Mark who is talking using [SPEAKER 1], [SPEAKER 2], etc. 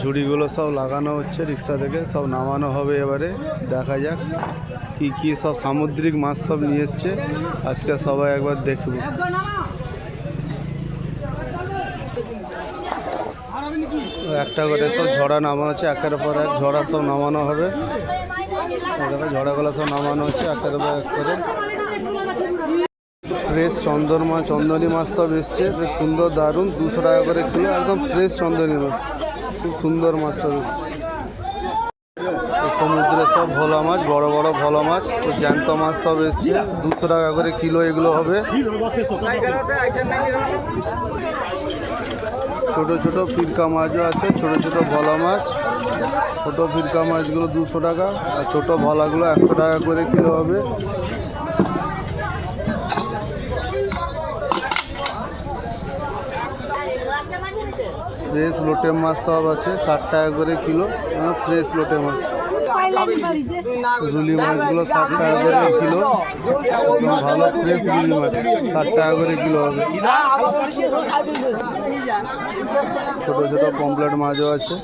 [SPEAKER 1] ঝুড়িগুলো সব লাগানো হচ্ছে, রিক্সা থেকে সব নামানো হবে এবারে। দেখা যাক কি কি সব সামুদ্রিক মাছ সব নিয়ে এসছে। আজকে সবাই একবার দেখব একটা করে সব ঝড়া নামানো হচ্ছে, একের পর এক ঝড়া সব নামানো হবে। ঝড়াগুলো সব নামানো হচ্ছে, একের পর এক করে। ফ্রেশ চন্দন মাছ চন্দনী মাছ সব এসছে। বেশ সুন্দর, দারুণ। দুশো টাকা করে কিলো, একদম ফ্রেশ চন্দনী মাছ। খুব সুন্দর মাছ সব এসছে। সমুদ্রে সব ভোলা মাছ, বড় বড় ভোলা মাছ, তো জ্যান্ত মাছ সব এসছে। দুশো টাকা করে কিলো এগুলো হবে। ছোট ছোট ফিরকা মাছও আছে, ছোট ছোট ভোলা মাছ। ছোট ফিরকা মাছগুলো দুশো টাকা, আর ছোট ভোলাগুলো একশো টাকা করে কিলো হবে। ফ্রেশ লোটে মাছ সব আছে, ষাট টাকা করে কিলো ফ্রেশ লোটে মাছ। রুলি মাছগুলো ষাট টাকা করে কিলো, একদম ভালো ফ্রেশ রুলি মাছ, ষাট টাকা করে কিলো হবে। ছোটো ছোটো পমপ্লেট মাছও আছে।